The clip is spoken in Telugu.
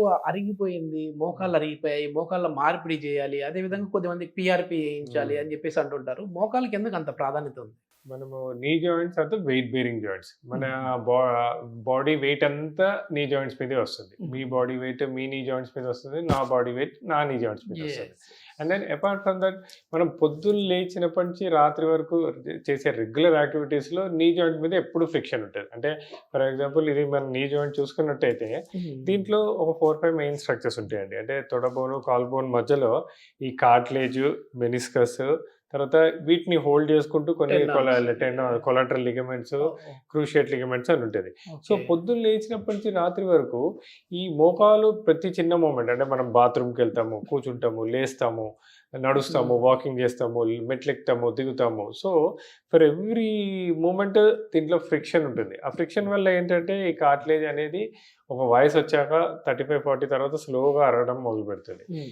ఎక్కువ అరిగిపోయింది మోకాళ్ళు అరిగిపోయాయి మోకాళ్ళ మార్పిడి చేయాలి అదే విధంగా కొద్దిమంది పిఆర్పి వేయించాలి అని చెప్పేసి అంటుంటారు. మోకాళ్ళకి ఎందుకు అంత ప్రాధాన్యత ఉంది? మనము నీ జాయింట్స్ అంతా వెయిట్ బేరింగ్ జాయింట్స్. మన బాడీ వెయిట్ అంతా నీ జాయింట్స్ మీదే వస్తుంది. మీ బాడీ వెయిట్ మీ నీ జాయింట్స్ మీద వస్తుంది నా బాడీ వెయిట్ నా నీ జాయింట్స్ మీద వస్తుంది. And then apart from that మనం పొద్దున్న లేచినప్పటి నుంచి రాత్రి వరకు చేసే రెగ్యులర్ యాక్టివిటీస్లో నీ జాయింట్ మీద ఎప్పుడు ఫ్రిక్షన్ ఉంటుంది అంటే ఫర్ ఎగ్జాంపుల్ ఇది మన నీ జాయింట్ చూసుకున్నట్టయితే దీంట్లో ఒక ఫోర్ ఫైవ్ మెయిన్ స్ట్రక్చర్స్ ఉంటాయండి. అంటే తొడబోను కాల్ బోన్ మధ్యలో ఈ కార్ట్లేజ్ మెనిస్కస్ తర్వాత వీటిని హోల్డ్ చేసుకుంటూ కొన్ని. కొలాటరల్ లిగమెంట్స్ క్రూషియేట్ లిగమెంట్స్ అని ఉంటుంది సో. పొద్దున్న లేచినప్పటి నుంచి రాత్రి వరకు ఈ మోకాలు ప్రతి చిన్న మూమెంట్ అంటే మనం బాత్రూమ్కి వెళ్తాము కూర్చుంటాము లేస్తాము నడుస్తాము Hmm. వాకింగ్ చేస్తాము మెట్లు ఎక్కుతాము దిగుతాము సో ఫర్ ఎవ్రీ మూమెంట్ దీంట్లో ఫ్రిక్షన్ ఉంటుంది ఆ ఫ్రిక్షన్ వల్ల ఏంటంటే ఈ కార్ట్లేజ్ అనేది ఒక వయసు వచ్చాక థర్టీ ఫైవ్ ఫార్టీ తర్వాత స్లోగా అరగడం మొదలు పెడుతుంది Hmm.